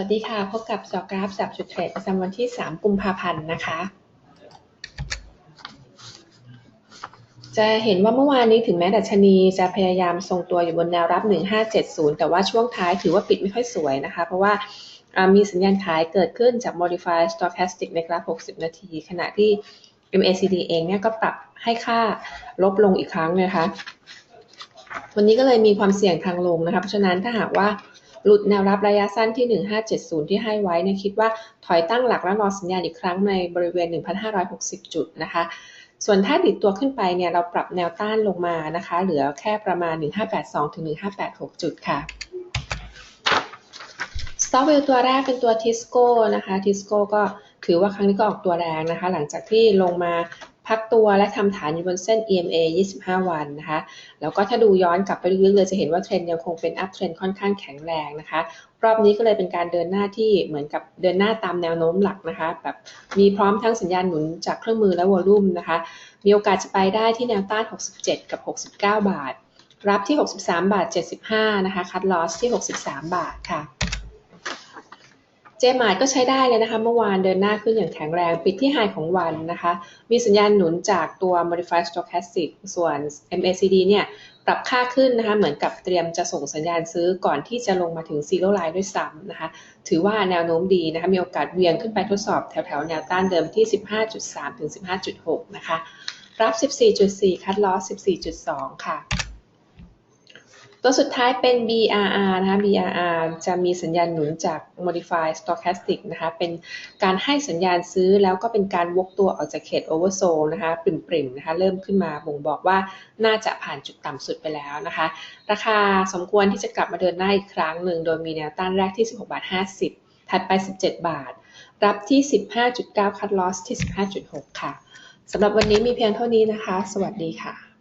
วัสดีค่ะ พบกับจอกราฟจับจุดเทรดประจำวันที่ 3 กุมภาพันธ์นะคะ จะเห็นว่าเมื่อวานนี้ถึงแม้ดัชนีจะพยายามทรงตัวอยู่บนแนวรับ 1570 แต่ว่าช่วงท้ายถือว่าปิดไม่ค่อยสวยนะคะ เพราะว่ามีสัญญาณขายเกิดขึ้นจาก modified stochastic ในกราฟ 60 นาที ขณะที่ MACD เองเนี่ยก็ปรับให้ค่าลบลงอีกครั้งนะคะ วันนี้ก็เลยมีความเสี่ยงทางลงนะคะ เพราะฉะนั้นถ้าหากว่า หลุดแนวรับระยะสั้นที่ 1570 ที่ให้ไว้เนี่ยคิดว่าถอยตั้งหลักแล้วรอสัญญาณอีกครั้งในบริเวณ 1,560 จุดนะคะส่วนถ้าดิดตัวขึ้นไปเนี่ยเราปรับแนวต้านลงมานะคะ เหลือแค่ประมาณ 1582ถึง1586 จุดค่ะ s t o p w e l l ตัวแรกเป็นตัว Tisco นะคะ Tisco ก็ถือว่าครั้งนี้ก็ออกตัวแรงนะคะ หลังจากที่ลงมา พักตัวและทำฐานอยู่บนเส้น EMA 25 วันนะคะ แล้วก็ถ้าดูย้อนกลับไปลึกๆเลยจะเห็นว่าเทรนยังคงเป็นอัพเทรนค่อนข้างแข็งแรงนะคะ รอบนี้ก็เลยเป็นการเดินหน้าที่เหมือนกับเดินหน้าตามแนวโน้มหลักนะคะ แบบมีพร้อมทั้งสัญญาณหนุนจากเครื่องมือและวอลลุ่มนะคะ มีโอกาสจะไปได้ที่แนวต้าน 67 กับ 69 บาท รับที่ 63 บาท 75 นะคะ คัดลอสที่ 63 บาทค่ะ เจมาร์ก็ใช้ได้เลยนะคะเมื่อวานเดินหน้าขึ้นอย่างแข็งแรงปิดที่ไฮของวันนะคะ มีสัญญาณหนุนจากตัว modified stochastic ส่วน MACD เนี่ยปรับค่าขึ้นนะคะเหมือนกับเตรียมจะส่งสัญญาณซื้อก่อนที่จะลงมาถึง zero line ด้วยซ้ำนะคะถือว่าแนวโน้มดีนะคะมีโอกาสเวียงขึ้นไปทดสอบแถวๆ แนวต้านเดิมที่ 15.3 ถึง 15.6 นะคะรับ 14.4 คัดลอส 14.2 ค่ะ ตัวสุดท้ายเป็น BRR นะคะ BRR จะมีสัญญาณหนุนจาก Modified Stochastic นะคะเป็นการให้สัญญาณซื้อแล้วก็เป็นการวกตัวออกจากเขต Oversold นะคะปริ่มๆนะคะเริ่มขึ้นมาบ่งบอกว่าน่าจะผ่านจุดต่ำสุดไปแล้วนะคะ ราคาสมควรที่จะกลับมาเดินหน้าอีกครั้งหนึ่งโดยมีแนวต้านแรกที่ 16 บาท 50 ถัดไป 17 บาท รับที่ 15.9 คัดลอสที่ 15.6 ค่ะสำหรับวันนี้มีเพียงเท่านี้นะคะ สวัสดีค่ะ